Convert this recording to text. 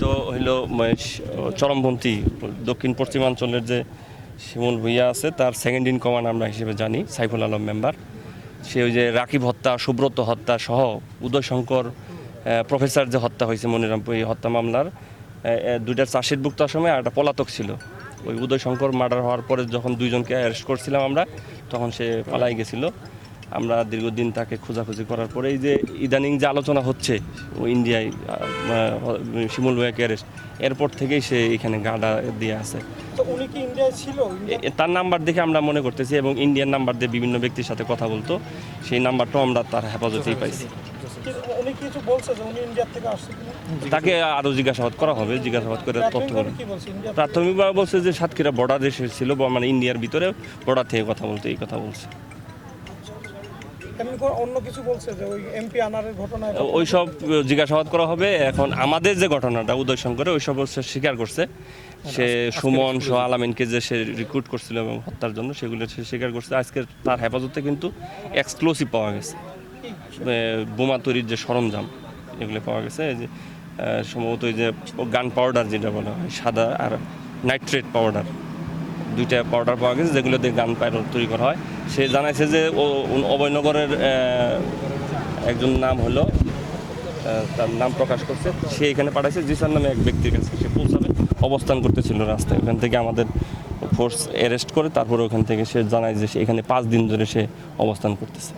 তো হইল চরমপন্থী দক্ষিণ পশ্চিমাঞ্চলের যে শিমুল ভুইয়া আছে তার সেকেন্ড ইন কমান্ড আমরা হিসেবে জানি সাইফুল আলম মেম্বার সে ওই যে রাকিব হত্যা সুব্রত হত্যা সহ উদয় শঙ্কর প্রফেসর যে হত্যা হয়েছে মনিরামপুর এই হত্যা মামলার আহ, আহ, দুইটা চার্জশিট ভুক্তার সময় আর একটা পলাতক ছিল। ওই উদয় শঙ্কর মার্ডার হওয়ার পরে যখন দুইজনকে অ্যারেস্ট করছিলাম আমরা তখন সে পালাই গেছিল। আমরা দীর্ঘদিন তাকে খোঁজাখুঁজি করার পরে এই যে ইদানিং যে আলোচনা হচ্ছে ও ইন্ডিয়ায় শিমুল ভুইয়াকে অ্যারেস্ট এরপর থেকেই সে এখানে গাডা দিয়ে আছে। উনি কি ইন্ডিয়ায় ছিল? এ- এ- তার নাম্বার দেখে আমরা মনে করতেছি এবং ইন্ডিয়ান নাম্বার দিয়ে বিভিন্ন ব্যক্তির সাথে কথা বলতো সেই নাম্বারটাও আমরা তার হেফাজতেই পাইছি। তাকে আরও জিজ্ঞাসাবাদ করা হবে জিজ্ঞাসাবাদ করে তথ্য প্রাথমিকভাবে করবে কি বলছে? প্রাথমিকভাবে বলছে যে সাতক্ষীরা বর্ডার দেশে ছিল বা মানে ইন্ডিয়ার ভিতরে বর্ডার থেকে কথা বলতে এই কথা বলছে। এমনি অন্য কিছু বলছে যে ওই এমপি আনারের ঘটনায় ওই সব জিজ্ঞাসাবাদ করা হবে। এখন আমাদের যে ঘটনাটা উদয় শঙ্করে ওই সব সে স্বীকার করছে। সে সুমন সহ আলামিনকে যে সে রিক্রুট করছিল এবং হত্যার জন্য সেগুলো সে স্বীকার করছে। আজকে তার হেফাজতে কিন্তু এক্সক্লুসিভ পাওয়া গেছে। বোমা তৈরির যে সরঞ্জাম এগুলো পাওয়া গেছে। যে সম্ভবত ওই যে গান পাউডার যেটা বলা হয় সাদা আর নাইট্রেট পাউডার দুইটা পাউডার পাওয়া গেছে, যেগুলো দিয়ে গান পাউডার তৈরি করা হয়। সে জানাইছে যে ও অভয়নগরের একজন নাম হলো তার নাম প্রকাশ করছে। সে এখানে পাঠাইছে জিসার নামে এক ব্যক্তির কাছে। সে পৌঁছাবে, অবস্থান করতেছিল রাস্তায়। ওখান থেকে আমাদের ফোর্স অ্যারেস্ট করে, তারপরে ওখান থেকে সে জানায় যে সে এখানে পাঁচ দিন ধরে সে অবস্থান করতেছে।